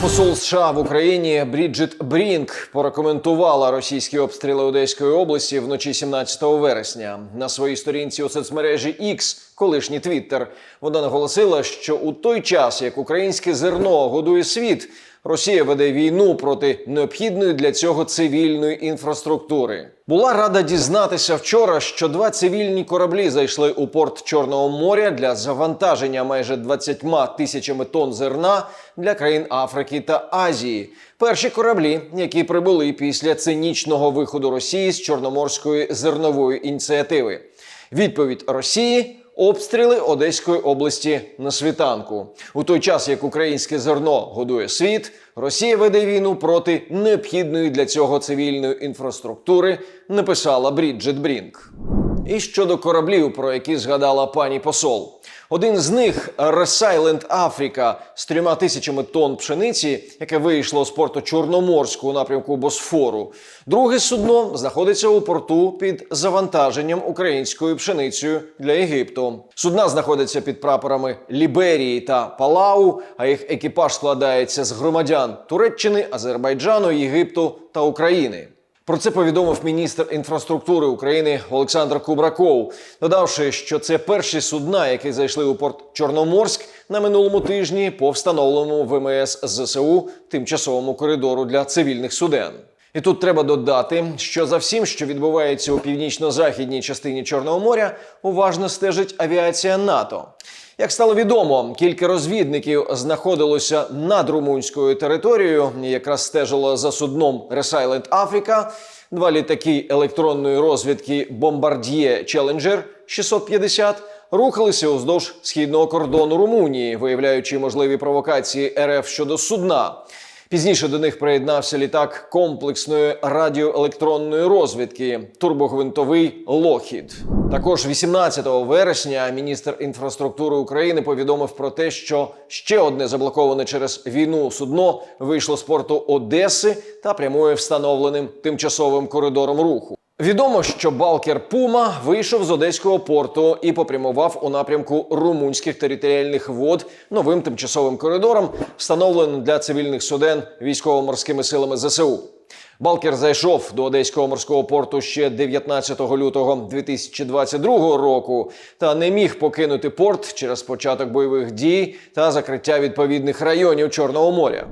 Посол США в Україні Бріджит Брінк прокоментувала російські обстріли Одеської області вночі 17 вересня. На своїй сторінці у соцмережі X, колишній Твіттер. Вона наголосила, що у той час, як українське зерно годує світ, Росія веде війну проти необхідної для цього цивільної інфраструктури. Була рада дізнатися вчора, що два цивільні кораблі зайшли у порт Чорного моря для завантаження майже 20 тисячами тонн зерна для країн Африки та Азії. Перші кораблі, які прибули після цинічного виходу Росії з Чорноморської зернової ініціативи. Відповідь Росії обстріли Одеської області на світанку. У той час, як українське зерно годує світ, Росія веде війну проти необхідної для цього цивільної інфраструктури, написала Бріджит Брінк. І щодо кораблів, про які згадала пані посол. Один з них Resilient Africa з трьома тисячами тонн пшениці, яке вийшло з порту Чорноморську у напрямку Босфору. Друге судно знаходиться у порту під завантаженням українською пшеницею для Єгипту. Судна знаходяться під прапорами Ліберії та Палау, а їх екіпаж складається з громадян Туреччини, Азербайджану, Єгипту та України. Про це повідомив міністр інфраструктури України Олександр Кубраков, додавши, що це перші судна, які зайшли у порт Чорноморськ на минулому тижні по встановленому ВМС ЗСУ тимчасовому коридору для цивільних суден. І тут треба додати, що за всім, що відбувається у північно-західній частині Чорного моря, уважно стежить авіація НАТО. Як стало відомо, кілька розвідників знаходилося над румунською територією, якраз стежило за судном Resilient Africa. Два літаки електронної розвідки Bombardier Challenger 650 рухалися уздовж східного кордону Румунії, виявляючи можливі провокації РФ щодо судна. Пізніше до них приєднався літак комплексної радіоелектронної розвідки турбогвинтовий Лохід. Також 18 вересня міністр інфраструктури України повідомив про те, що ще одне заблоковане через війну судно вийшло з порту Одеси та прямує встановленим тимчасовим коридором руху. Відомо, що Балкер Пума вийшов з одеського порту і попрямував у напрямку румунських територіальних вод новим тимчасовим коридором, встановленим для цивільних суден військово-морськими силами ЗСУ. Балкер зайшов до одеського морського порту ще 19 лютого 2022 року та не міг покинути порт через початок бойових дій та закриття відповідних районів Чорного моря.